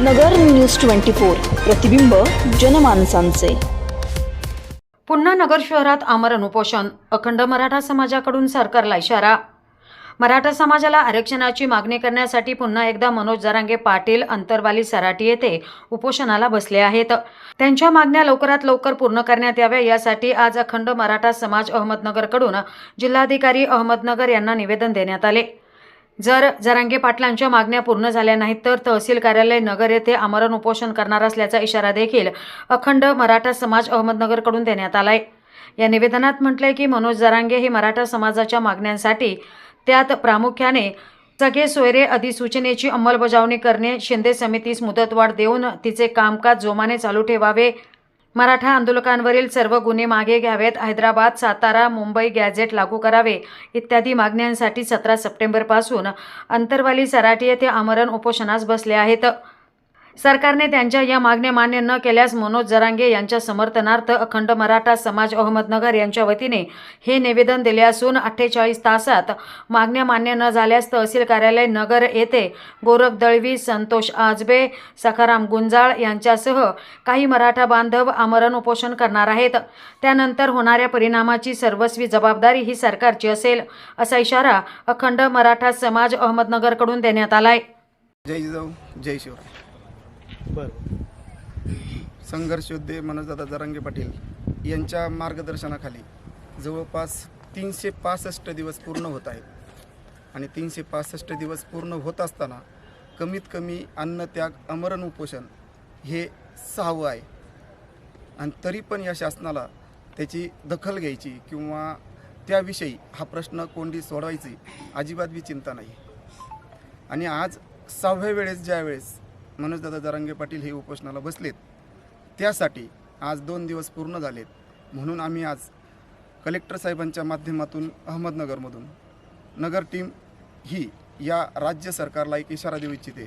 नगर news twenty four प्रतिबिंब जनमानसांचे. पुन्हा नगर शहरात आमरण उपोषण अखंड मराठा समाजाकडून सरकारला इशारा. मराठा समाजाला आरक्षणाची मागणी करण्यासाठी पुन्हा एकदा मनोज जरांगे पाटील अंतरवाली सराटी येथे उपोषणाला बसले आहेत. त्यांच्या मागण्या लवकरात लवकर पूर्ण करण्यात याव्या यासाठी आज अखंड मराठा समाज अहमदनगरकडून जिल्हाधिकारी अहमदनगर यांना निवेदन देण्यात आले. जर जरांगे पाटलांच्या मागण्या पूर्ण झाल्या नाहीत तर तहसील कार्यालय नगर येथे आमरण उपोषण करणार असल्याचा इशारा देखील अखंड मराठा समाज अहमदनगरकडून देण्यात आलाय. या निवेदनात म्हटलंय की मनोज जरांगे हे मराठा समाजाच्या मागण्यांसाठी त्यात प्रामुख्याने सगळे सोयरे अधिसूचनेची अंमलबजावणी करणे शिंदे समितीस मुदतवाढ देऊन तिचे कामकाज जोमाने चालू ठेवावे मराठा आंदोलकांवरील सर्व गुन्हे मागे घ्यावेत. हैदराबाद सातारा मुंबई गॅझेट लागू करावे इत्यादी मागण्यांसाठी सतरा सप्टेंबरपासून अंतरवाली सराटी येथे आमरण उपोषणास बसले आहेत. सरकारने त्यांच्या या मागण्या मान्य न केल्यास मनोज जरांगे यांच्या समर्थनार्थ अखंड मराठा समाज अहमदनगर यांच्या वतीने हे निवेदन दिले असून अठ्ठेचाळीस तासात मागण्या मान्य न झाल्यास तहसील कार्यालय नगर येथे गोरख दळवी संतोष आजबे सखाराम गुंजाळ यांच्यासह काही मराठा बांधव आमरण उपोषण करणार आहेत. त्यानंतर होणाऱ्या परिणामाची सर्वस्वी जबाबदारी ही सरकारची असेल असा इशारा अखंड मराठा समाज अहमदनगरकडून देण्यात आलाय. जय जय शिवराय. संघर्ष योद्धे मनोजदादा जरांगे पाटील यांच्या मार्गदर्शनाखाली जवळपास तीनशे पासष्ट दिवस पूर्ण होत आहेत. आणि तीनशे पासष्ट दिवस पूर्ण होत असताना कमीत कमी अन्नत्याग अमरण उपोषण हे सहावं आहे. आणि तरी पण या शासनाला त्याची दखल घ्यायची किंवा त्याविषयी हा प्रश्न कोंडी सोडवायची अजिबात बी चिंता नाही. आणि आज सहाव्या वेळेस ज्या वेळेस मनोजदादा जरांगे पाटील हे उपोषणाला बसलेत. त्यासाठी आज दोन दिवस पूर्ण झालेत. म्हणून आम्ही आज कलेक्टर साहेबांच्या माध्यमातून अहमदनगरमधून नगर टीम ही या राज्य सरकारला एक इशारा देऊ इच्छिते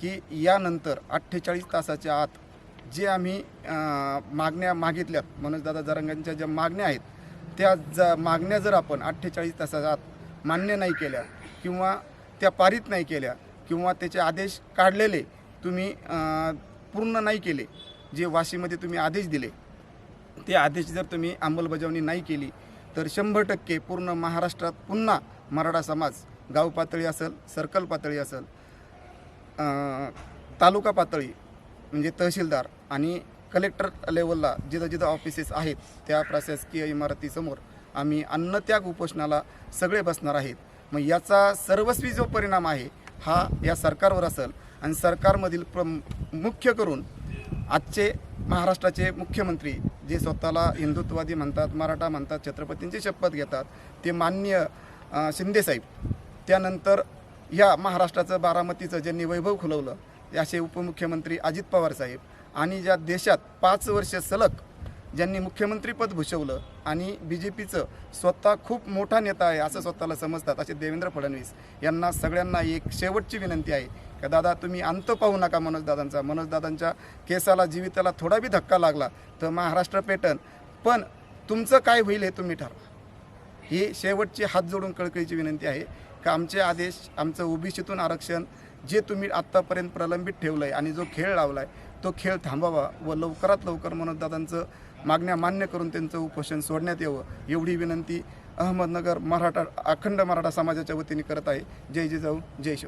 की यानंतर अठ्ठेचाळीस तासाच्या आत जे आम्ही मागण्या मागितल्यात मनोजदादा जरांगांच्या ज्या मागण्या आहेत त्या ज मागण्या जर आपण अठ्ठेचाळीस तासाच्या आत मान्य नाही केल्या किंवा त्या पारित नाही केल्या किंवा त्याचे आदेश काढलेले तुम्ही पूर्ण नाही केले जे वाशीमध्ये तुम्ही आदेश दिले ते आदेश जर तुम्ही अंमलबजावणी नाही केली तर शंभर टक्के पूर्ण महाराष्ट्रात पुन्हा मराठा समाज गाव पातळी असेल सर्कल पातळी असेल तालुका पातळी म्हणजे तहसीलदार आणि कलेक्टर लेवलला जिथं जिथं ऑफिसेस आहेत त्या प्रशासकीय इमारतीसमोर आम्ही अन्नत्याग उपोषणाला सगळे बसणार आहेत. मग याचा सर्वस्वी जो परिणाम आहे हा या सरकारवर असेल आणि सरकारमधील प्र मुख्य करून आजचे महाराष्ट्राचे मुख्यमंत्री जे स्वतःला हिंदुत्ववादी म्हणतात मराठा म्हणतात छत्रपतींची शपथ घेतात ते मान्य शिंदेसाहेब त्यानंतर ह्या महाराष्ट्राचं बारामतीचं ज्यांनी वैभव खुलवलं असे उपमुख्यमंत्री अजित पवार साहेब आणि ज्या देशात पाच वर्ष सलग ज्यांनी मुख्यमंत्रीपद भूषवलं आणि बी जे पीचं स्वतः खूप मोठा नेता आहे असं स्वतःला समजतात असे देवेंद्र फडणवीस यांना सगळ्यांना एक शेवटची विनंती आहे का दादा तुम्ही अंत पाहू नका मनोजदादांचा मनोजदादांच्या केसाला जीविताला थोडा बी धक्का लागला तर महाराष्ट्र पेटन. पण तुमचं काय होईल हे तुम्ही ठरवा. ही शेवटची हात जोडून कळकळीची विनंती आहे का आमचे आदेश आमचं ओबीसीतून आरक्षण जे तुम्ही आत्तापर्यंत प्रलंबित ठेवलं आहे आणि जो खेळ लावला आहे तो खेळ थांबावा व लवकरात लवकर मनोजदादांचं मागण्या मान्य करून त्यांचं उपोषण सोडण्यात यावं एवढी विनंती अहमदनगर मराठा अखंड मराठा समाजाच्या वतीने करत आहे. जय जिजाऊ जय शिव.